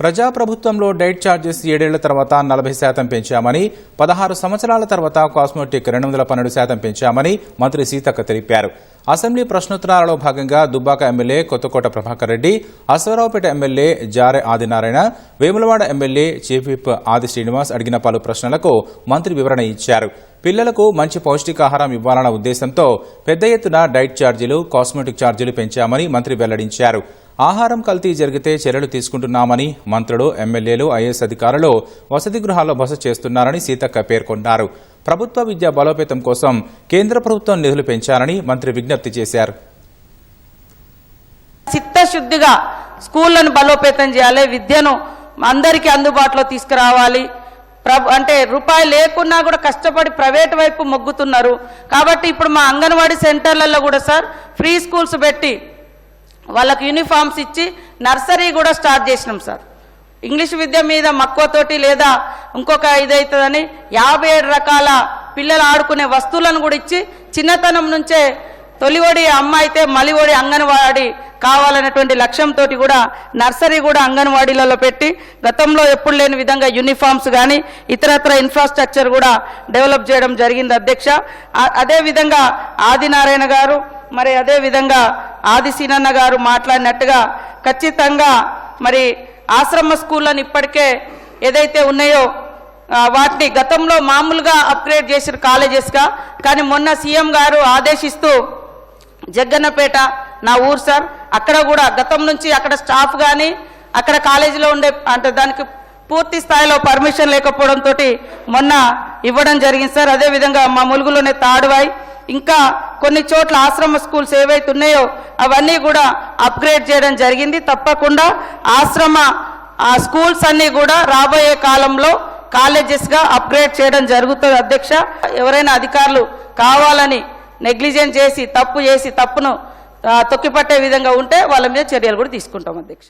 ప్రజాప్రభుత్వంలో diet charges ఏడేళ్ళ తర్వాత నలభై శాతం పెంచామని పదహారు సంవత్సరాల తర్వాత కాస్మోటిక్ రెండు వందల పన్నెండు శాతం పెంచామని మంత్రి సీతక్క తెలిపారు. అసెంబ్లీ ప్రశ్నోత్తరాలలో భాగంగా Dubbaka MLA Kothakota Prabhakar Reddy Ashwaraopet MLA Jare Adinarayana Vemulawada MLA chief whip Adi Srinivas అడిగిన పలు ప్రశ్నలకు మంత్రి వివరణ ఇచ్చారు. పిల్లలకు మంచి పౌష్టికాహారం ఇవ్వాలన్న ఉద్దేశంతో పెద్ద ఎత్తున డైట్ ఛార్జీలు కాస్మెటిక్ ఛార్జీలు పెంచామని మంత్రి వెల్లడించారు. ఆహారం కల్తీ జరిగితే చర్యలు తీసుకుంటున్నామని మంత్రులు ఎమ్మెల్యేలు ఐఏఎస్ అధికారులు వసతి గృహాల్లో బస చేస్తున్నారని సీతక్క పేర్కొన్నారు. ప్రభుత్వ విద్య బలోపేతం కోసం కేంద్ర ప్రభుత్వం నిధులు పెంచాలని మంత్రి విజ్ఞప్తి చేశారు. చిత్తశుద్ధిగా స్కూళ్ళను బలోపేతం చేయాలి విద్యను అందరికీ అందుబాటులో తీసుకురావాలి. అంటే రూపాయి లేకున్నా కూడా కష్టపడి ప్రైవేట్ వైపు మొగ్గుతున్నారు. కాబట్టి ఇప్పుడు మా అంగన్వాడీ సెంటర్లలో కూడా సార్ ఫ్రీ స్కూల్స్ పెట్టి వాళ్ళకి యూనిఫామ్స్ ఇచ్చి నర్సరీ కూడా స్టార్ట్ చేసినాం సార్. ఇంగ్లీష్ విద్య మీద మక్కువతోటి లేదా ఇంకొక ఇదవుతుందని యాభై ఏడు రకాల పిల్లలు ఆడుకునే వస్తువులను కూడా ఇచ్చి చిన్నతనం నుంచే తొలివడి అమ్మ అయితే మలివడి అంగన్వాడి కావాలనేటువంటి లక్ష్యంతో కూడా నర్సరీ కూడా అంగన్వాడీలలో పెట్టి గతంలో ఎప్పుడు లేని విధంగా యూనిఫామ్స్ కానీ ఇతరత్ర ఇన్ఫ్రాస్ట్రక్చర్ కూడా డెవలప్ చేయడం జరిగింది అధ్యక్ష. అదేవిధంగా అదే విధంగా ఆదినారాయణ గారు మరి అదే విధంగా ఆది సీనన్న గారు మాట్లాడినట్టుగా ఖచ్చితంగా మరి ఆశ్రమ స్కూళ్ళని ఇప్పటికే ఏదైతే ఉన్నాయో వాటిని గతంలో మామూలుగా అప్గ్రేడ్ చేసిన కాలేజెస్గా. కానీ మొన్న సీఎం గారు ఆదేశిస్తూ జగ్గన్నపేట నా ఊరు సార్ అక్కడ కూడా గతం నుంచి అక్కడ స్టాఫ్ కానీ అక్కడ కాలేజీలో ఉండే అంటే దానికి పూర్తి స్థాయిలో పర్మిషన్ లేకపోవడంతో మొన్న ఇవ్వడం జరిగింది సార్. అదేవిధంగా మా ములుగులోనే తాడువాయి. ఇంకా కొన్ని చోట్ల ఆశ్రమ స్కూల్స్ ఏవైతే ఉన్నాయో అవన్నీ కూడా అప్గ్రేడ్ చేయడం జరిగింది. తప్పకుండా ఆశ్రమ ఆ స్కూల్స్ అన్నీ కూడా రాబోయే కాలంలో కాలేజెస్గా అప్గ్రేడ్ చేయడం జరుగుతుంది అధ్యక్ష. ఎవరైనా అధికారులు కావాలని నెగ్లిజెంట్ చేసి తప్పు చేసి తప్పును తొక్కిపట్టే విధంగా ఉంటే వాళ్ళ మీద చర్యలు కూడా తీసుకుంటాం అధ్యక్ష.